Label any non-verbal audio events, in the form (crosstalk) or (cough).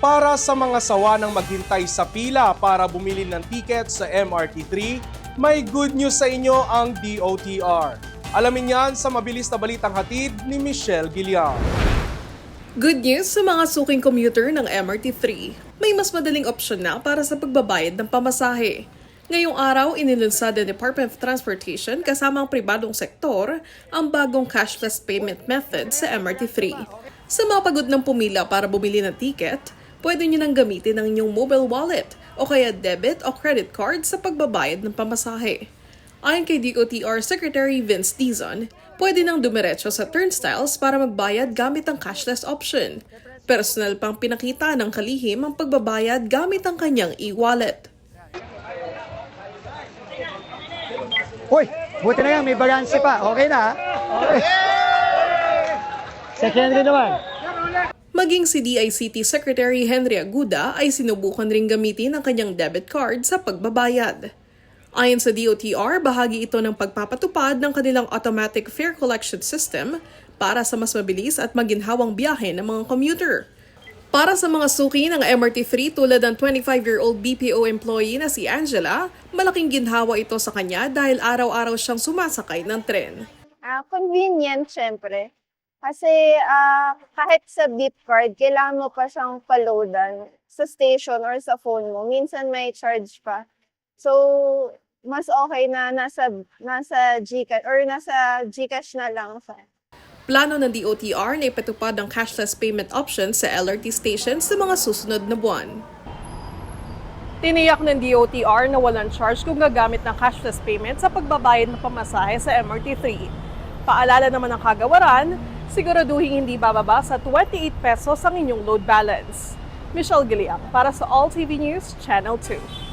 Para sa mga sawa ng maghintay sa pila para bumili ng tiket sa MRT3, may good news sa inyo ang DOTR. Alamin yan sa mabilis na balitang hatid ni Michelle Gilliam. Good news sa mga suking commuter ng MRT3. May mas madaling opsyon na para sa pagbabayad ng pamasahe. Ngayong araw, inilunsad ng Department of Transportation kasama ang pribadong sektor ang bagong cashless payment method sa MRT3. Sa mga pagod ng pumila para bumili ng ticket, pwede nyo nang gamitin ang inyong mobile wallet o kaya debit o credit card sa pagbabayad ng pamasahe. Ayon kay DOTR Secretary Vince Dizon, pwede nang dumiretso sa turnstiles para magbayad gamit ang cashless option. Personal pang pinakita ng kalihim ang pagbabayad gamit ang kanyang e-wallet. Uy, buti na yan, may balanse pa. Okay na? Okay. Secondary (laughs) naman. Maging si DICT Secretary Henry Aguda ay sinubukan ring gamitin ang kanyang debit card sa pagbabayad. Ayon sa DOTR, bahagi ito ng pagpapatupad ng kanilang automatic fare collection system para sa mas mabilis at maginhawang biyahe ng mga commuter. Para sa mga suki ng MRT3 tulad ng 25-year-old BPO employee na si Angela, malaking ginhawa ito sa kanya dahil araw-araw siyang sumasakay ng tren. Ah, convenient, syempre. Kasi ah, kahit sa beep card, kailangan mo pa siyang paloadan sa station or sa phone mo. Minsan may charge pa. So, mas okay na nasa nasa Gcash or nasa Gcash na lang siya. Plano ng DOTR na ipatupad ang cashless payment option sa LRT stations sa mga susunod na buwan. Tiniyak ng DOTR na walang charge kung gagamit ng cashless payment sa pagbabayad ng pamasahe sa MRT3. Paalala naman ng kagawaran, siguraduhin hindi bababa sa 28 pesos ang inyong load balance. Michelle Giliang para sa All TV News Channel 2.